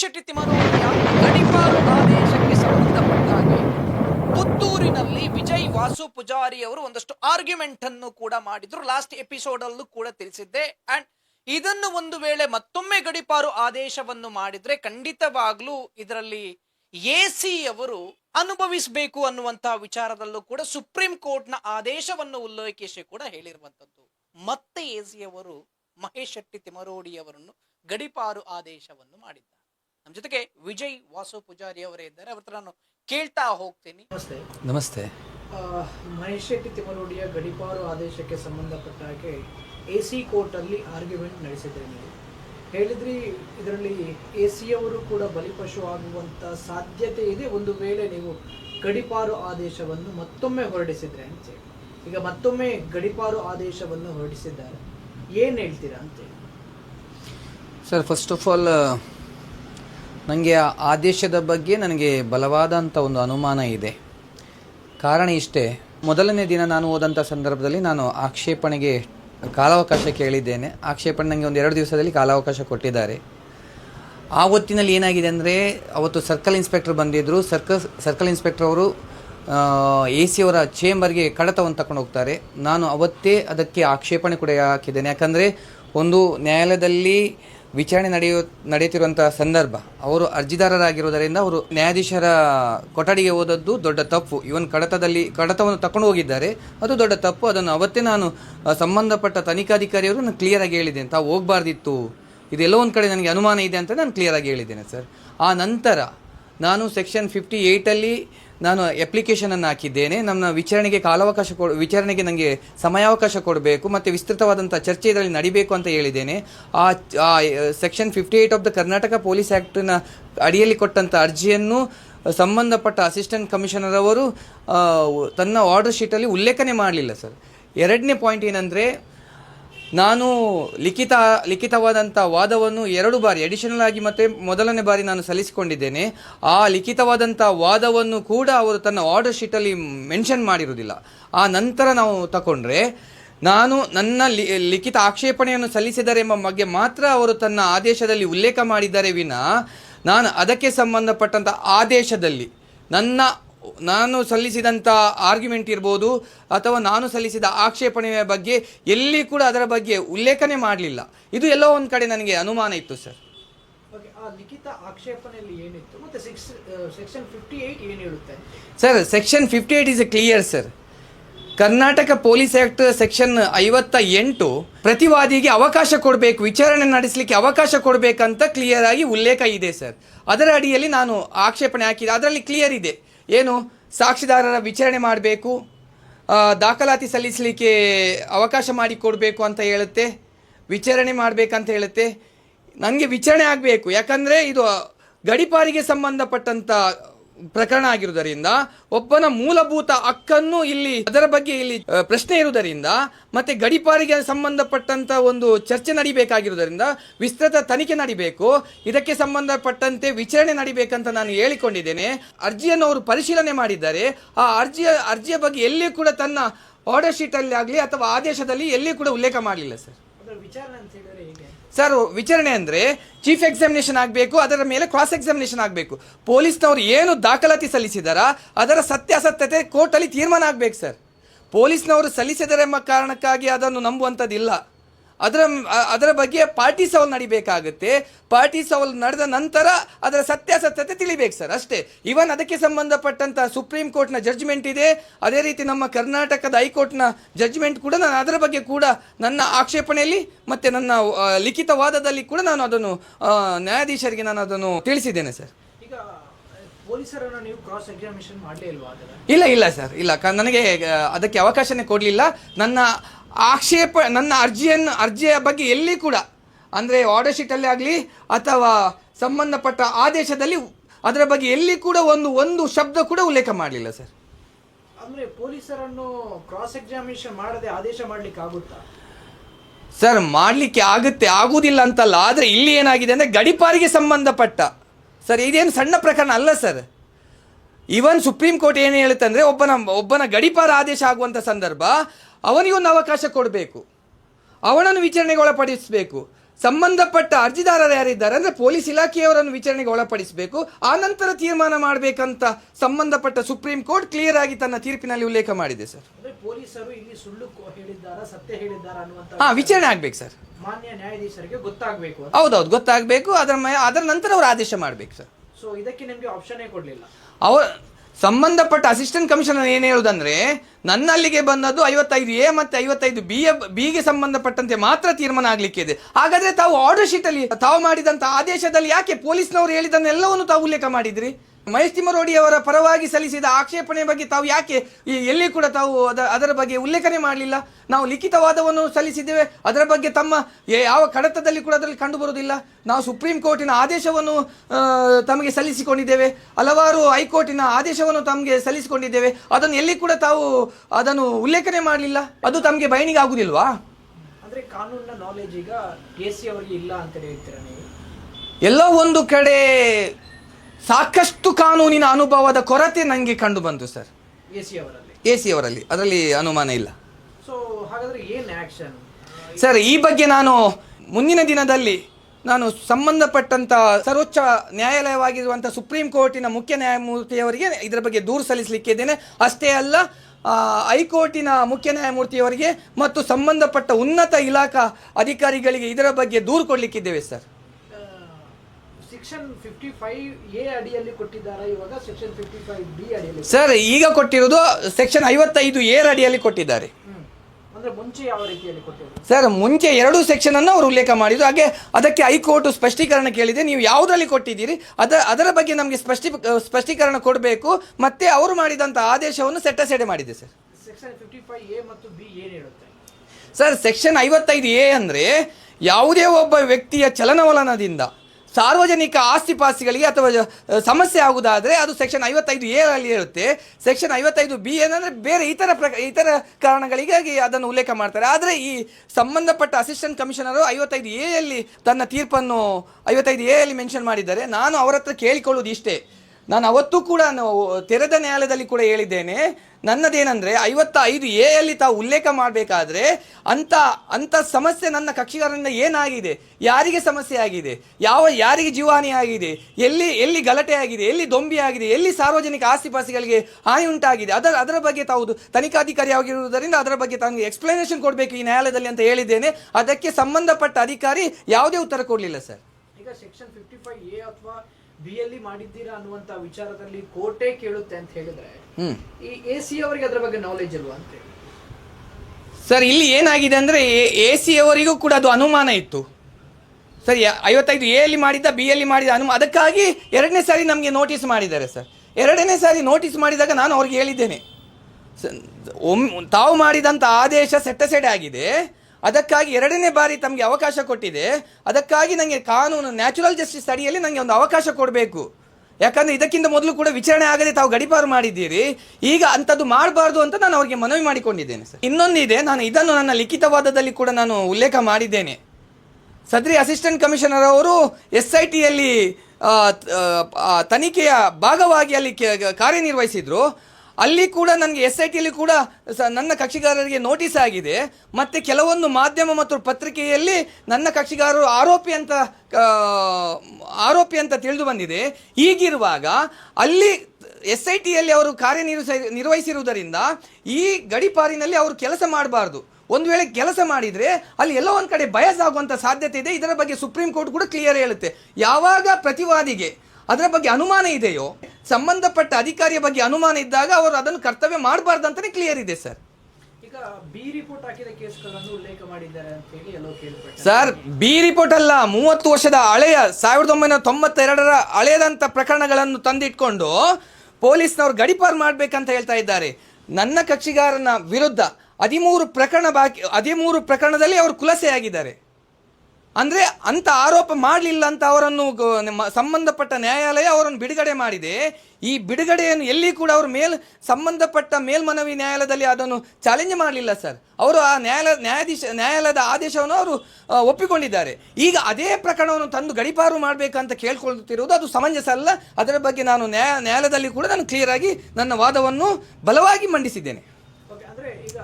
ತಿಮ್ಮನೂರಿಯ ಗಡಿಪಾರು ಆದೇಶಕ್ಕೆ ಸಂಬಂಧಪಟ್ಟಾಗಿ ಪುತ್ತೂರಿನಲ್ಲಿ ವಿಜಯ್ ವಾಸು ಪೂಜಾರಿ ಅವರು ಒಂದಷ್ಟು ಆರ್ಗ್ಯುಮೆಂಟ್ ಅನ್ನು ಕೂಡ ಮಾಡಿದ್ರು. ಲಾಸ್ಟ್ ಎಪಿಸೋಡ್ ಅಲ್ಲೂ ಕೂಡ ತಿಳಿಸಿದ್ದೆ. ಅಂಡ್ ಇದನ್ನು ಒಂದು ವೇಳೆ ಮತ್ತೊಮ್ಮೆ ಗಡಿಪಾರು ಆದೇಶವನ್ನು ಮಾಡಿದ್ರೆ ಖಂಡಿತವಾಗ್ಲೂ ಇದರಲ್ಲಿ ಎ ಸಿ ಅವರು ಅನುಭವಿಸಬೇಕು ಅನ್ನುವಂತಹ ವಿಚಾರದಲ್ಲೂ ಕೂಡ ಸುಪ್ರೀಂ ಕೋರ್ಟ್ನ ಆದೇಶವನ್ನು ಉಲ್ಲೇಖಿಸಿ ಕೂಡ ಹೇಳಿರುವಂತದ್ದು ಮತ್ತೆ ಎ ಸಿ ಅವರು ಮಹೇಶ್ ಶೆಟ್ಟಿ ತಿಮರೋಡಿ ಅವರನ್ನು ಗಡಿಪಾರು ಆದೇಶವನ್ನು ಮಾಡಿದ್ದಾರೆ. ನಮ್ಮ ಜೊತೆಗೆ ವಿಜಯ್ ವಾಸು ಪೂಜಾರಿ ಅವರೇ ಇದ್ದಾರೆ. ಅವ್ರ ಹತ್ರ ನಾನು ಕೇಳ್ತಾ ಹೋಗ್ತೀನಿ. ನಮಸ್ತೆ. ನಮಸ್ತೆ. ಮಹೇಶ್ ಶೆಟ್ಟಿ ತಿಮರೋಡಿಯ ಗಡಿಪಾರು ಆದೇಶಕ್ಕೆ ಸಂಬಂಧಪಟ್ಟ ಹಾಗೆ ಎ ಸಿ ಕೋರ್ಟಲ್ಲಿ ಆರ್ಗ್ಯುಮೆಂಟ್ ನಡೆಸಿದ್ರಿ ನೀವು. ಹೇಳಿದ್ರಿ ಇದರಲ್ಲಿ ಎ ಸಿ ಅವರು ಕೂಡ ಬಲಿಪಶು ಆಗುವಂತ ಸಾಧ್ಯತೆ ಇದೆ. ಒಂದು ವೇಳೆ ನೀವು ಗಡಿಪಾರು ಆದೇಶವನ್ನು ಮತ್ತೊಮ್ಮೆ ಹೊರಡಿಸಿದ್ರೆ ಅಂತೇಳಿ ಈಗ ಮತ್ತೊಮ್ಮೆ ಗಡಿಪಾರು ಆದೇಶವನ್ನು ಹೊರಡಿಸಿದ್ದಾರೆ. ಏನು ಹೇಳ್ತೀರಾ ಅಂತೇಳಿ ಸರ್ ಫಸ್ಟ್ ಆಫ್ ಆಲ್ ನನಗೆ ಆ ಆದೇಶದ ಬಗ್ಗೆ ನನಗೆ ಬಲವಾದಂಥ ಒಂದು ಅನುಮಾನ ಇದೆ. ಕಾರಣ ಇಷ್ಟೇ, ಮೊದಲನೇ ದಿನ ನಾನು ಹೋದಂಥ ಸಂದರ್ಭದಲ್ಲಿ ನಾನು ಆಕ್ಷೇಪಣೆಗೆ ಕಾಲಾವಕಾಶ ಕೇಳಿದ್ದೇನೆ. ಆಕ್ಷೇಪಣೆ ನನಗೆ ಒಂದು ಎರಡು ದಿವಸದಲ್ಲಿ ಕಾಲಾವಕಾಶ ಕೊಟ್ಟಿದ್ದಾರೆ. ಆ ಹೊತ್ತಿನಲ್ಲಿ ಏನಾಗಿದೆ ಅಂದರೆ, ಅವತ್ತು ಸರ್ಕಲ್ ಇನ್ಸ್ಪೆಕ್ಟರ್ ಬಂದಿದ್ದರು ಸರ್ಕಲ್ ಸರ್ಕಲ್ ಇನ್ಸ್ಪೆಕ್ಟರ್ ಅವರು ಎ ಸಿ ಅವರ ಚೇಂಬರ್ಗೆ ಕಡತವನ್ನು ತಗೊಂಡು ಹೋಗ್ತಾರೆ. ನಾನು ಅವತ್ತೇ ಅದಕ್ಕೆ ಆಕ್ಷೇಪಣೆ ಕೂಡ ಹಾಕಿದ್ದೇನೆ. ಯಾಕಂದರೆ, ಒಂದು ನ್ಯಾಯಾಲಯದಲ್ಲಿ ವಿಚಾರಣೆ ನಡೆಯು, ನಡೆಯುತ್ತಿರುವಂತಹ ಸಂದರ್ಭ, ಅವರು ಅರ್ಜಿದಾರರಾಗಿರುವುದರಿಂದ ಅವರು ನ್ಯಾಯಾಧೀಶರ ಕೊಠಡಿಗೆ ಹೋದದ್ದು ದೊಡ್ಡ ತಪ್ಪು. ಇವನ್ ಕಡತದಲ್ಲಿ, ಕಡತವನ್ನು ತಕೊಂಡು ಹೋಗಿದ್ದಾರೆ. ಅದು ದೊಡ್ಡ ತಪ್ಪು. ಅದನ್ನು ಅವತ್ತೇ ನಾನು ಸಂಬಂಧಪಟ್ಟ ತನಿಖಾಧಿಕಾರಿಯವರು ನಾನು ಕ್ಲಿಯರಾಗಿ ಹೇಳಿದ್ದೇನೆ. ತಾವು ಹೋಗಬಾರ್ದಿತ್ತು. ಇದೆಲ್ಲೋ ಒಂದು ಕಡೆ ನನಗೆ ಅನುಮಾನ ಇದೆ ಅಂತ ನಾನು ಕ್ಲಿಯರ್ ಆಗಿ ಹೇಳಿದ್ದೇನೆ ಸರ್ ಆ ನಂತರ ನಾನು ಸೆಕ್ಷನ್ ಫಿಫ್ಟಿ ಏಯ್ಟಲ್ಲಿ ನಾನು ಅಪ್ಲಿಕೇಶನನ್ನು ಹಾಕಿದ್ದೇನೆ. ನನ್ನ ವಿಚಾರಣೆಗೆ ಕಾಲಾವಕಾಶ ಕೊ ವಿಚಾರಣೆಗೆ ನನಗೆ ಸಮಯಾವಕಾಶ ಕೊಡಬೇಕು ಮತ್ತು ವಿಸ್ತೃತವಾದಂಥ ಚರ್ಚೆ ಇದರಲ್ಲಿ ನಡಿಬೇಕು ಅಂತ ಹೇಳಿದ್ದೇನೆ. ಆ ಆ section fifty eight of the Karnataka police ಆ್ಯಕ್ಟ್ನ ಅಡಿಯಲ್ಲಿ ಕೊಟ್ಟಂಥ ಅರ್ಜಿಯನ್ನು ಸಂಬಂಧಪಟ್ಟ ಅಸಿಸ್ಟೆಂಟ್ ಕಮಿಷನರ್ ಅವರು ತನ್ನ ಆರ್ಡರ್ ಶೀಟಲ್ಲಿ ಉಲ್ಲೇಖನೆ ಮಾಡಲಿಲ್ಲ ಸರ್. ಎರಡನೇ ಪಾಯಿಂಟ್ ಏನಂದರೆ ನಾನು ಲಿಖಿತ ಲಿಖಿತವಾದಂಥ ವಾದವನ್ನು ಎರಡು ಬಾರಿ ಅಡಿಷನಲ್ ಆಗಿ ಮತ್ತೆ ಮೊದಲನೇ ಬಾರಿ ನಾನು ಸಲ್ಲಿಸಿಕೊಂಡಿದ್ದೇನೆ. ಆ ಲಿಖಿತವಾದಂಥ ವಾದವನ್ನು ಕೂಡ ಅವರು ತನ್ನ ಆರ್ಡರ್ ಶೀಟಲ್ಲಿ ಮೆನ್ಷನ್ ಮಾಡಿರುವುದಿಲ್ಲ. ಆ ನಂತರ ನಾವು ತಗೊಂಡ್ರೆ ನಾನು ನನ್ನ ಲಿ, ಲಿಖಿತ ಆಕ್ಷೇಪಣೆಯನ್ನು ಸಲ್ಲಿಸಿದ್ದಾರೆ ಎಂಬ ಬಗ್ಗೆ ಮಾತ್ರ ಅವರು ತನ್ನ ಆದೇಶದಲ್ಲಿ ಉಲ್ಲೇಖ ಮಾಡಿದ್ದಾರೆ ವಿನ, ನಾನು ಅದಕ್ಕೆ ಸಂಬಂಧಪಟ್ಟಂಥ ಆದೇಶದಲ್ಲಿ ನನ್ನ ನಾನು ಸಲ್ಲಿಸಿದಂಥ ಆರ್ಗ್ಯುಮೆಂಟ್ ಇರ್ಬೋದು ಅಥವಾ ನಾನು ಸಲ್ಲಿಸಿದ ಆಕ್ಷೇಪಣೆಯ ಬಗ್ಗೆ ಎಲ್ಲಿ ಕೂಡ ಅದರ ಬಗ್ಗೆ ಉಲ್ಲೇಖನೆ ಮಾಡಲಿಲ್ಲ. ಇದು ಎಲ್ಲೋ ಒಂದು ಕಡೆ ನನಗೆ ಅನುಮಾನ ಇತ್ತು ಸರ್ ಓಕೆ ಆ ಲಿಖಿತ ಆಕ್ಷೇಪಣೆಯಲ್ಲಿ ಏನಿತ್ತು? ಮತ್ತೆ ಸೆಕ್ಷನ್ ಫಿಫ್ಟಿ ಏಯ್ಟ್ ಏನು ಹೇಳುತ್ತೆ? Sir section fifty eight is a clear sir Karnataka police act section ಐವತ್ತ ಎಂಟು ಪ್ರತಿವಾದಿಗೆ ಅವಕಾಶ ಕೊಡಬೇಕು ವಿಚಾರಣೆ ನಡೆಸಲಿಕ್ಕೆ ಅವಕಾಶ ಕೊಡಬೇಕಂತ ಕ್ಲಿಯರ್ ಆಗಿ ಉಲ್ಲೇಖ ಇದೆ ಸರ್ ಅದರ ಅಡಿಯಲ್ಲಿ ನಾನು ಆಕ್ಷೇಪಣೆ ಹಾಕಿದೆ. ಅದರಲ್ಲಿ ಕ್ಲಿಯರ್ ಇದೆ. ಏನು ಸಾಕ್ಷಿದಾರರ ವಿಚಾರಣೆ ಮಾಡಬೇಕು ದಾಖಲಾತಿ ಸಲ್ಲಿಸಲಿಕ್ಕೆ ಅವಕಾಶ ಮಾಡಿಕೊಡಬೇಕು ಅಂತ ಹೇಳುತ್ತೆ, ವಿಚಾರಣೆ ಮಾಡಬೇಕಂತ ಹೇಳುತ್ತೆ. ನನಗೆ ವಿಚಾರಣೆ ಆಗಬೇಕು. ಯಾಕಂದರೆ ಇದು ಗಡಿಪಾರಿಗೆ ಸಂಬಂಧಪಟ್ಟಂತ ಪ್ರಕರಣ ಆಗಿರುವುದರಿಂದ ಒಬ್ಬನ ಮೂಲಭೂತ ಹಕ್ಕನ್ನು ಇಲ್ಲಿ, ಅದರ ಬಗ್ಗೆ ಇಲ್ಲಿ ಪ್ರಶ್ನೆ ಇರುವುದರಿಂದ ಮತ್ತೆ ಗಡಿಪಾರಿಗೆ ಸಂಬಂಧಪಟ್ಟಂತ ಒಂದು ಚರ್ಚೆ ನಡಿಬೇಕಾಗಿರುವುದರಿಂದ ವಿಸ್ತೃತ ತನಿಖೆ ನಡಿಬೇಕು. ಇದಕ್ಕೆ ಸಂಬಂಧಪಟ್ಟಂತೆ ವಿಚಾರಣೆ ನಡಿಬೇಕಂತ ನಾನು ಹೇಳಿಕೊಂಡಿದ್ದೇನೆ. ಅರ್ಜಿಯನ್ನು ಅವರು ಪರಿಶೀಲನೆ ಮಾಡಿದ್ದಾರೆ. ಆ ಅರ್ಜಿಯ ಅರ್ಜಿಯ ಬಗ್ಗೆ ಎಲ್ಲಿಯೂ ಕೂಡ ತನ್ನ ಆರ್ಡರ್ ಶೀಟಲ್ಲಿ ಆಗಲಿ ಅಥವಾ ಆದೇಶದಲ್ಲಿ ಎಲ್ಲಿಯೂ ಕೂಡ ಉಲ್ಲೇಖ ಮಾಡಲಿಲ್ಲ ಸರ್. ವಿಚಾರಣೆ ಸರ್, ವಿಚಾರಣೆ ಅಂದರೆ ಚೀಫ್ ಎಕ್ಸಾಮಿನೇಷನ್ ಆಗಬೇಕು, ಅದರ ಮೇಲೆ ಕ್ರಾಸ್ ಎಕ್ಸಾಮಿನೇಷನ್ ಆಗಬೇಕು. ಪೊಲೀಸ್ನವರು ಏನು ದಾಖಲಾತಿ ಸಲ್ಲಿಸಿದಾರ, ಅದರ ಸತ್ಯಾಸತ್ಯತೆ ಕೋರ್ಟಲ್ಲಿ ತೀರ್ಮಾನ ಆಗಬೇಕು ಸರ್. ಪೊಲೀಸ್ನವರು ಸಲ್ಲಿಸಿದರೆಂಬ ಕಾರಣಕ್ಕಾಗಿ ಅದನ್ನು ನಂಬುವಂಥದ್ದಿಲ್ಲ. ಅದರ ಅದರ ಬಗ್ಗೆ ಪಾರ್ಟಿ ಸವಾಲು ನಡಿಬೇಕಾಗುತ್ತೆ. ಪಾರ್ಟಿ ಸವಾಲು ನಡೆದ ನಂತರ ಅದರ ಸತ್ಯಾಸತ್ಯತೆ ತಿಳಿಬೇಕು ಸರ್ ಅಷ್ಟೇ. ಇವನ್ ಅದಕ್ಕೆ ಸಂಬಂಧಪಟ್ಟಂತಹ ಸುಪ್ರೀಂ ಕೋರ್ಟ್ನ ಜಡ್ಜ್ಮೆಂಟ್ ಇದೆ. ಅದೇ ರೀತಿ ನಮ್ಮ ಕರ್ನಾಟಕದ ಹೈಕೋರ್ಟ್ನ ಜಡ್ಜ್ಮೆಂಟ್ ಕೂಡ ನಾನು ಅದರ ಬಗ್ಗೆ ಕೂಡ ನನ್ನ ಆಕ್ಷೇಪಣೆಯಲ್ಲಿ ಮತ್ತೆ ನನ್ನ ಲಿಖಿತ ವಾದದಲ್ಲಿ ಕೂಡ ನಾನು ಅದನ್ನು ನ್ಯಾಯಾಧೀಶರಿಗೆ ನಾನು ಅದನ್ನು ತಿಳಿಸಿದ್ದೇನೆ ಸರ್. ಈಗ ಪೊಲೀಸರನ್ನ ನೀವು ಕ್ರಾಸ್ ಎಕ್ಸಾಮಿನೇಷನ್ ಮಾಡಲೇ ಇಲ್ವಾ ಅದರ ಇಲ್ಲ ಇಲ್ಲ ಸರ್ ಇಲ್ಲ. ನನಗೆ ಅದಕ್ಕೆ ಅವಕಾಶನೇ ಕೊಡಲಿಲ್ಲ. ನನ್ನ ಆಕ್ಷೇಪ ನನ್ನ ಅರ್ಜಿಯನ್ನು ಅರ್ಜಿಯ ಬಗ್ಗೆ ಎಲ್ಲಿ ಕೂಡ ಅಂದರೆ ಆರ್ಡರ್ ಶೀಟಲ್ಲಿ ಆಗಲಿ ಅಥವಾ ಸಂಬಂಧಪಟ್ಟ ಆದೇಶದಲ್ಲಿ ಅದರ ಬಗ್ಗೆ ಎಲ್ಲಿ ಕೂಡ ಒಂದು ಒಂದು ಶಬ್ದ ಕೂಡ ಉಲ್ಲೇಖ ಮಾಡಲಿಲ್ಲ ಸರ್ ಅಂದರೆ ಪೊಲೀಸರನ್ನು ಕ್ರಾಸ್ ಎಕ್ಸಾಮಿನೇಷನ್ ಮಾಡದೆ ಆದೇಶ ಮಾಡಲಿಕ್ಕೆ ಆಗುತ್ತಾ? ಸರ್ ಮಾಡಲಿಕ್ಕೆ ಆಗುತ್ತೆ ಆಗುವುದಿಲ್ಲ ಅಂತಲ್ಲ ಆದರೆ ಇಲ್ಲಿ ಏನಾಗಿದೆ ಅಂದರೆ ಗಡಿಪಾರಿಗೆ ಸಂಬಂಧಪಟ್ಟ. ಸರ್ ಇದೇನು ಸಣ್ಣ ಪ್ರಕರಣ ಅಲ್ಲ ಸರ್ ಇವನ್ ಸುಪ್ರೀಂ ಕೋರ್ಟ್ ಏನು ಹೇಳುತ್ತೆ ಅಂದರೆ ಒಬ್ಬನ ಒಬ್ಬನ ಗಡಿಪಾರ ಆದೇಶ ಆಗುವಂಥ ಸಂದರ್ಭ ಅವನಿಗೊಂದು ಅವಕಾಶ ಕೊಡಬೇಕು. ಅವನನ್ನು ವಿಚಾರಣೆಗೆ ಒಳಪಡಿಸಬೇಕು. ಸಂಬಂಧಪಟ್ಟ ಅರ್ಜಿದಾರರು ಯಾರಿದ್ದಾರೆ ಅಂದರೆ ಪೊಲೀಸ್ ಇಲಾಖೆಯವರನ್ನು ವಿಚಾರಣೆಗೆ ಒಳಪಡಿಸಬೇಕು. ಆ ನಂತರ ತೀರ್ಮಾನ ಮಾಡಬೇಕಂತ ಸಂಬಂಧಪಟ್ಟ ಸುಪ್ರೀಂ ಕೋರ್ಟ್ ಕ್ಲಿಯರ್ ಆಗಿ ತನ್ನ ತೀರ್ಪಿನಲ್ಲಿ ಉಲ್ಲೇಖ ಮಾಡಿದೆ ಸರ್. ಪೊಲೀಸರು ಇಲ್ಲಿ ಸುಳ್ಳು ಸತ್ಯ ಹಾ ವಿಚಾರಣೆ ಆಗ್ಬೇಕು ಸರ್. ಮಾನ್ಯ ನ್ಯಾಯಾಧೀಶರಿಗೆ ಗೊತ್ತಾಗಬೇಕು ಹೌದೌದು ಗೊತ್ತಾಗಬೇಕು. ಅದರ ಅದರ ನಂತರ ಅವರು ಆದೇಶ ಮಾಡಬೇಕು ಸರ್. ಸೊ ಇದಕ್ಕೆ ನಿಮಗೆ ಆಪ್ಷನ್ ಕೊಡ್ಲಿಲ್ಲ. ಅವ ಸಂಬಂಧಪಟ್ಟ ಅಸಿಸ್ಟೆಂಟ್ ಕಮಿಷನರ್ ಏನು ಹೇಳುದಂದ್ರೆ, ನನ್ನಲ್ಲಿಗೆ ಬಂದದ್ದು ಐವತ್ತೈದು ಎ ಮತ್ತೆ ಐವತ್ತೈದು ಬಿ ಬಿಗೆ ಸಂಬಂಧಪಟ್ಟಂತೆ ಮಾತ್ರ ತೀರ್ಮಾನ ಆಗ್ಲಿಕ್ಕೆ ಇದೆ. ಹಾಗಾದ್ರೆ ತಾವು ಆರ್ಡರ್ ಶೀಟ್ ಅಲ್ಲಿ ತಾವು ಮಾಡಿದಂತ ಆದೇಶದಲ್ಲಿ ಯಾಕೆ ಪೊಲೀಸ್ನವರು ಹೇಳಿದ್ದನ್ನೆಲ್ಲವನ್ನು ತಾವು ಉಲ್ಲೇಖ ಮಾಡಿದ್ರಿ? ಮಹೇಶ್ ಅವರ ಪರವಾಗಿ ಸಲ್ಲಿಸಿದ ಆಕ್ಷೇಪಣೆ ಬಗ್ಗೆ ತಾವು ಯಾಕೆ ಎಲ್ಲಿ ಕೂಡ ತಾವು ಅದ ಅದರ ಬಗ್ಗೆ ಉಲ್ಲೇಖನೆ ಮಾಡಲಿಲ್ಲ. ನಾವು ಲಿಖಿತವಾದವನ್ನು ಸಲ್ಲಿಸಿದ್ದೇವೆ. ಅದರ ಬಗ್ಗೆ ತಮ್ಮ ಯಾವ ಕಡತದಲ್ಲಿ ಕೂಡ ಅದರಲ್ಲಿ ಕಂಡುಬರುವುದಿಲ್ಲ. ನಾವು ಸುಪ್ರೀಂ ಕೋರ್ಟಿನ ಆದೇಶವನ್ನು ತಮಗೆ ಸಲ್ಲಿಸಿಕೊಂಡಿದ್ದೇವೆ. ಹಲವಾರು ಹೈಕೋರ್ಟಿನ ಆದೇಶವನ್ನು ತಮಗೆ ಸಲ್ಲಿಸಿಕೊಂಡಿದ್ದೇವೆ. ಅದನ್ನು ಎಲ್ಲಿ ಕೂಡ ತಾವು ಅದನ್ನು ಉಲ್ಲೇಖನೆ ಮಾಡಲಿಲ್ಲ. ಅದು ತಮಗೆ ಬೈಣಿಗೆ ಆಗುದಿಲ್ವಾ? ಅಂದ್ರೆ ಕಾನೂನಿನ ನಾಲೆಜ್ ಈಗ ಕೆ ಸಿ ಅವರಿಗೆ ಇಲ್ಲ ಅಂತ ಹೇಳ್ತೀರಾ ನೀವು? ಎಲ್ಲೋ ಒಂದು ಕಡೆ ಸಾಕಷ್ಟು ಕಾನೂನಿನ ಅನುಭವದ ಕೊರತೆ ನನಗೆ ಕಂಡು ಬಂತು ಸರ್ ಎ ಸಿ ಅವರಲ್ಲಿ. ಎ ಸಿ ಅವರಲ್ಲಿ. ಅದರಲ್ಲಿ ಅನುಮಾನ ಇಲ್ಲ. ಸೊ ಹಾಗಾದ್ರೆ ಏನು ಆಕ್ಷನ್ ಸರ್ ಈ ಬಗ್ಗೆ ನಾನು ಮುಂದಿನ ದಿನದಲ್ಲಿ ನಾನು ಸಂಬಂಧಪಟ್ಟಂತ ಸರ್ವೋಚ್ಚ ನ್ಯಾಯಾಲಯವಾಗಿರುವಂಥ ಸುಪ್ರೀಂ ಕೋರ್ಟಿನ ಮುಖ್ಯ ನ್ಯಾಯಮೂರ್ತಿಯವರಿಗೆ ಇದರ ಬಗ್ಗೆ ದೂರು ಸಲ್ಲಿಸಲಿಕ್ಕೆ ಇದ್ದೇನೆ. ಅಷ್ಟೇ ಅಲ್ಲ ಹೈಕೋರ್ಟಿನ ಮುಖ್ಯ ನ್ಯಾಯಮೂರ್ತಿಯವರಿಗೆ ಮತ್ತು ಸಂಬಂಧಪಟ್ಟ ಉನ್ನತ ಇಲಾಖಾ ಅಧಿಕಾರಿಗಳಿಗೆ ಇದರ ಬಗ್ಗೆ ದೂರು ಕೊಡಲಿಕ್ಕಿದ್ದೇವೆ sir section fifty five A ಅಡಿಯಲ್ಲಿ ಕೊಟ್ಟಿದ್ದಾರೆ. ಇವಾಗ ಸೆಕ್ಷನ್ ಫಿಫ್ಟಿ ಫೈವ್ ಬಿ ಅಡಿಯಲ್ಲಿ ಸರ್ ಈಗ ಕೊಟ್ಟಿರೋದು ಸೆಕ್ಷನ್ ಐವತ್ತೈದು ಏರ್ ಅಡಿಯಲ್ಲಿ ಕೊಟ್ಟಿದ್ದಾರೆ. ಅಂದ್ರೆ ಮುಂಚೆ ಯಾವ ರೀತಿಯಲ್ಲಿ ಕೊಟ್ಟಿದ್ದಾರೆ ಸರ್ ಮುಂಚೆ ಎರಡು ಸೆಕ್ಷನ್ ಅನ್ನು ಅವರು ಉಲ್ಲೇಖ ಮಾಡಿದ್ರು. ಹಾಗೆ ಅದಕ್ಕೆ ಹೈಕೋರ್ಟ್ ಸ್ಪಷ್ಟೀಕರಣ ಕೇಳಿದೆ. ನೀವು ಯಾವುದರಲ್ಲಿ ಕೊಟ್ಟಿದ್ದೀರಿ? ಅದ ಅದರ ಬಗ್ಗೆ ನಮಗೆ ಸ್ಪಷ್ಟಿ ಸ್ಪಷ್ಟೀಕರಣ ಕೊಡಬೇಕು. ಮತ್ತೆ ಅವರು ಮಾಡಿದಂಥ ಆದೇಶವನ್ನು ಸೆಟ್ಟಸೆಡೆ ಮಾಡಿದೆ sir. Section fifty five A ಮತ್ತು ಬಿ ಏನ್ ಹೇಳುತ್ತೆ? ಸರ್ ಸೆಕ್ಷನ್ ಐವತ್ತೈದು ಎ ಅಂದರೆ ಯಾವುದೇ ಒಬ್ಬ ವ್ಯಕ್ತಿಯ ಚಲನವಲನದಿಂದ ಸಾರ್ವಜನಿಕ ಆಸ್ತಿಪಾಸ್ತಿಗಳಿಗೆ ಅಥವಾ ಸಮಸ್ಯೆ ಆಗುವುದಾದರೆ ಅದು ಸೆಕ್ಷನ್ ಐವತ್ತೈದು ಎ ಅಲ್ಲಿ ಇರುತ್ತೆ ಸೆಕ್ಷನ್ ಐವತ್ತೈದು ಬಿ ಏನಂದರೆ ಬೇರೆ ಇತರ ಪ್ರ ಇತರ ಕಾರಣಗಳಿಗಾಗಿ ಅದನ್ನು ಉಲ್ಲೇಖ ಮಾಡ್ತಾರೆ. ಆದರೆ ಈ ಸಂಬಂಧಪಟ್ಟ ಅಸಿಸ್ಟೆಂಟ್ ಕಮಿಷನರು ಐವತ್ತೈದು ಎ ಅಲ್ಲಿ ತನ್ನ ತೀರ್ಪನ್ನು, ಐವತ್ತೈದು ಎ ಅಲ್ಲಿ ಮೆನ್ಷನ್ ಮಾಡಿದ್ದಾರೆ. ನಾನು ಅವರ ಹತ್ರ ಕೇಳಿಕೊಳ್ಳುವುದು ಇಷ್ಟೇ. ನಾನು ಅವತ್ತೂ ಕೂಡ ತೆರೆದ ನ್ಯಾಯಾಲಯದಲ್ಲಿ ಕೂಡ ಹೇಳಿದ್ದೇನೆ, ನನ್ನದೇನೆಂದರೆ ಐವತ್ತ ಐದು ಎ ಅಲ್ಲಿ ತಾವು ಉಲ್ಲೇಖ ಮಾಡಬೇಕಾದ್ರೆ ಅಂತ ಅಂಥ ಸಮಸ್ಯೆ ನನ್ನ ಕಕ್ಷಿಗಾರರಿಂದ ಏನಾಗಿದೆ? ಯಾರಿಗೆ ಸಮಸ್ಯೆ ಆಗಿದೆ? ಯಾವ, ಯಾರಿಗೆ ಜೀವಹಾನಿ ಆಗಿದೆ? ಎಲ್ಲಿ ಎಲ್ಲಿ ಗಲಾಟೆ ಆಗಿದೆ? ಎಲ್ಲಿ ದೊಂಬಿ ಆಗಿದೆ? ಎಲ್ಲಿ ಸಾರ್ವಜನಿಕ ಆಸ್ತಿಪಾಸ್ತಿಗಳಿಗೆ ಹಾನಿ ಉಂಟಾಗಿದೆ? ಅದರ ಅದರ ಬಗ್ಗೆ ತಾವು ತನಿಖಾಧಿಕಾರಿ ಆಗಿರುವುದರಿಂದ ಅದರ ಬಗ್ಗೆ ತನಗೆ ಎಕ್ಸ್ಪ್ಲನೇಷನ್ ಕೊಡಬೇಕು ಈ ನ್ಯಾಯಾಲಯದಲ್ಲಿ ಅಂತ ಹೇಳಿದ್ದೇನೆ. ಅದಕ್ಕೆ ಸಂಬಂಧಪಟ್ಟ ಅಧಿಕಾರಿ ಯಾವುದೇ ಉತ್ತರ ಕೊಡಲಿಲ್ಲ ಸರ್. ಈಗ ಸೆಕ್ಷನ್ ಫಿಫ್ಟಿ ಫೈವ್ ಎ ಅಥವಾ ಬಿ ಎಲ್ಲಿ ಮಾಡಿದ್ದೀರಾ ಅನ್ನುವಂತ ವಿಚಾರದಲ್ಲಿ ಕೋರ್ಟೇ ಕೇಳುತ್ತೆ ಅಂತ ಹೇಳಿದ್ರೆ ಈ ಎ ಸಿ ಅವರಿಗೆ ಅದರ ಬಗ್ಗೆ ನಾಲೆಜ್ ಇಲ್ವಾ ಅಂತ ಸರ್ ಇಲ್ಲಿ ಏನಾಗಿದೆ ಅಂದರೆ ಎ ಸಿ ಅವರಿಗೂ ಕೂಡ ಅದು ಅನುಮಾನ ಇತ್ತು. ಸರ್ ಐವತ್ತೈದು ಎ ಅಲ್ಲಿ ಮಾಡಿದ್ದ ಬಿ ಅಲ್ಲಿ ಮಾಡಿದ ಅನುಮ ಅದಕ್ಕಾಗಿ ಎರಡನೇ ಸಾರಿ ನಮಗೆ ನೋಟಿಸ್ ಮಾಡಿದ್ದಾರೆ ಸರ್. ಎರಡನೇ ಸಾರಿ ನೋಟಿಸ್ ಮಾಡಿದಾಗ ನಾನು ಅವ್ರಿಗೆ ಹೇಳಿದ್ದೇನೆ. ಸ- ಒಮ್ ತಾವು ಮಾಡಿದಂಥ ಆದೇಶ ಸೆಟ್ಟಸೆಡೆ ಆಗಿದೆ. ಅದಕ್ಕಾಗಿ ಎರಡನೇ ಬಾರಿ ತಮಗೆ ಅವಕಾಶ ಕೊಟ್ಟಿದೆ. ಅದಕ್ಕಾಗಿ ನನಗೆ ಕಾನೂನು, ನ್ಯಾಚುರಲ್ ಜಸ್ಟಿಸ್ ಅಡಿಯಲ್ಲಿ ನನಗೆ ಒಂದು ಅವಕಾಶ ಕೊಡಬೇಕು. ಯಾಕಂದರೆ ಇದಕ್ಕಿಂತ ಮೊದಲು ಕೂಡ ವಿಚಾರಣೆ ಆಗದೆ ತಾವು ಗಡಿಪಾರು ಮಾಡಿದ್ದೀರಿ. ಈಗ ಅಂಥದ್ದು ಮಾಡಬಾರ್ದು ಅಂತ ನಾನು ಅವರಿಗೆ ಮನವಿ ಮಾಡಿಕೊಂಡಿದ್ದೇನೆ ಸರ್. ಇನ್ನೊಂದಿದೆ, ನಾನು ಇದನ್ನು ನನ್ನ ಲಿಖಿತವಾದದಲ್ಲಿ ಕೂಡ ನಾನು ಉಲ್ಲೇಖ ಮಾಡಿದ್ದೇನೆ. ಸದ್ರಿ ಅಸಿಸ್ಟೆಂಟ್ ಕಮಿಷನರ್ ಅವರು ಎಸ್ ಐ ಟಿಯಲ್ಲಿ ತನಿಖೆಯ ಭಾಗವಾಗಿ ಅಲ್ಲಿ ಕಾರ್ಯನಿರ್ವಹಿಸಿದ್ರು. ಅಲ್ಲಿ ಕೂಡ ನನಗೆ ಎಸ್ ಐ ಟಿಯಲ್ಲಿ ಕೂಡ ಸ- ನನ್ನ ಕಕ್ಷಿಗಾರರಿಗೆ ನೋಟಿಸ್ ಆಗಿದೆ. ಮತ್ತು ಕೆಲವೊಂದು ಮಾಧ್ಯಮ ಮತ್ತು ಪತ್ರಿಕೆಯಲ್ಲಿ ನನ್ನ ಕಕ್ಷಿಗಾರರು ಆರೋಪಿ ಅಂತ ಆರೋಪಿ ಅಂತ ತಿಳಿದು ಬಂದಿದೆ. ಹೀಗಿರುವಾಗ ಅಲ್ಲಿ ಎಸ್ ಐ ಟಿಯಲ್ಲಿ ಅವರು ಕಾರ್ಯನಿರ್ವಹಿಸ ನಿರ್ವಹಿಸಿರುವುದರಿಂದ ಈ ಗಡಿಪಾರಿನಲ್ಲಿ ಅವರು ಕೆಲಸ ಮಾಡಬಾರ್ದು. ಒಂದು ವೇಳೆ ಕೆಲಸ ಮಾಡಿದರೆ ಅಲ್ಲಿ ಎಲ್ಲೋ ಒಂದು ಕಡೆ ಬಯಸ್ ಆಗುವಂಥ ಸಾಧ್ಯತೆ ಇದೆ. ಇದರ ಬಗ್ಗೆ ಸುಪ್ರೀಂ ಕೋರ್ಟ್ ಕೂಡ ಕ್ಲಿಯರ್ ಹೇಳುತ್ತೆ. ಯಾವಾಗ ಪ್ರತಿವಾದಿಗೆ ಅದರ ಬಗ್ಗೆ ಅನುಮಾನ ಇದೆಯೋ? ಸಂಬಂಧಪಟ್ಟ ಅಧಿಕಾರಿಯ ಬಗ್ಗೆ ಅನುಮಾನ ಇದ್ದಾಗ ಅವರು ಅದನ್ನು ಕರ್ತವ್ಯ ಮಾಡಬಾರ್ದು ಅಂತಲೇ ಕ್ಲಿಯರ್ ಇದೆ ಸರ್ ಈಗ ಬಿ ರಿಪೋರ್ಟ್ ಹಾಕಿದ ಕೇಸ್ಗಳನ್ನು ಉಲ್ಲೇಖ ಮಾಡಿದ್ದಾರೆ ಅಂತ ಹೇಳಿ ಎಲ್ಲೋ ಕೇಳ್ಪಟ್ಟೆ ಸರ್ ಬಿ ರಿಪೋರ್ಟ್ ಅಲ್ಲ ಮೂವತ್ತು ವರ್ಷದ ಹಳೆಯ ಸಾವಿರದ ಒಂಬೈನೂರ ತೊಂಬತ್ತೆರಡರ ಹಳೆಯದಂಥ ಪ್ರಕರಣಗಳನ್ನು ತಂದಿಟ್ಕೊಂಡು ಪೊಲೀಸ್ನವರು ಗಡಿಪಾರು ಮಾಡಬೇಕಂತ ಹೇಳ್ತಾ ಇದ್ದಾರೆ. ನನ್ನ ಕಕ್ಷಿಗಾರನ ವಿರುದ್ಧ ಹದಿಮೂರು ಪ್ರಕರಣ ಬಾಕಿ ಹದಿಮೂರು ಪ್ರಕರಣದಲ್ಲಿ ಅವರು ಖುಲಾಸೆ ಆಗಿದ್ದಾರೆ ಅಂದರೆ ಅಂತ ಆರೋಪ ಮಾಡಲಿಲ್ಲ ಅಂತ ಅವರನ್ನು ಸಂಬಂಧಪಟ್ಟ ನ್ಯಾಯಾಲಯ ಅವರನ್ನು ಬಿಡುಗಡೆ ಮಾಡಿದೆ. ಈ ಬಿಡುಗಡೆಯನ್ನು ಎಲ್ಲಿ ಕೂಡ ಅವರು ಮೇಲ್, ಸಂಬಂಧಪಟ್ಟ ಮೇಲ್ಮನವಿ ನ್ಯಾಯಾಲಯದಲ್ಲಿ ಅದನ್ನು ಚಾಲೆಂಜ್ ಮಾಡಲಿಲ್ಲ ಸರ್. ಅವರು ಆ ನ್ಯಾಯಾಲಯ ನ್ಯಾಯಾಧೀಶ, ನ್ಯಾಯಾಲಯದ ಆದೇಶವನ್ನು ಅವರು ಒಪ್ಪಿಕೊಂಡಿದ್ದಾರೆ. ಈಗ ಅದೇ ಪ್ರಕರಣವನ್ನು ತಂದು ಗಡಿಪಾರು ಮಾಡಬೇಕಂತ ಕೇಳ್ಕೊಳ್ತಿರುವುದು ಅದು ಸಮಂಜಸ ಅಲ್ಲ. ಅದರ ಬಗ್ಗೆ ನಾನು ನ್ಯಾಯ ನ್ಯಾಯಾಲಯದಲ್ಲಿ ಕೂಡ ನಾನು ಕ್ಲಿಯರ್ ಆಗಿ ನನ್ನ ವಾದವನ್ನು ಬಲವಾಗಿ ಮಂಡಿಸಿದ್ದೇನೆ. ಈಗ